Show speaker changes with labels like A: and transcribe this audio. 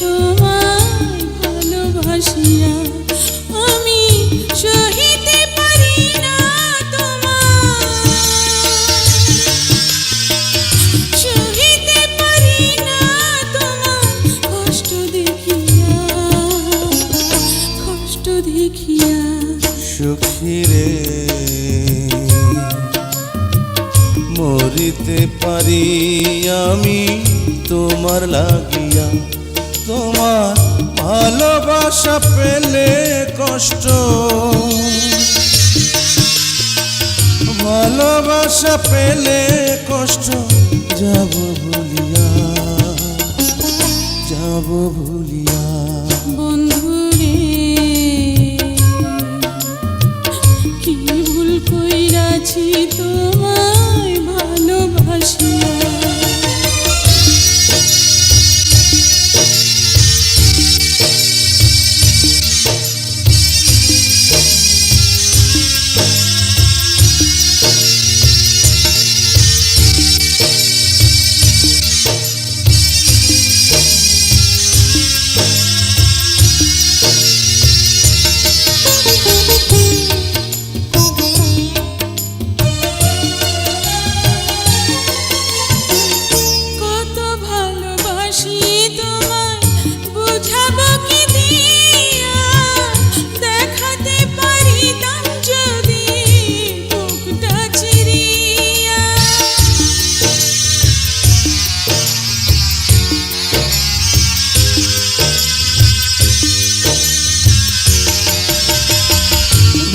A: তোমায় ভালোবাসিয়া আমি সহিতে পারি না সহিতে পারি না তোমার কষ্ট দেখিয়া কষ্ট দেখিয়া।
B: মরিতে পারি আমি তোমার লাগিয়া। তোমার ভালোবাসা পেলে কষ্ট। ভালোবাসা পেলে কষ্ট। যাব ভুলিয়া যাব ভুলিয়া।
A: বন্ধুরে, কি ভুল কইরাছি তোমায় ভালোবাসিয়া?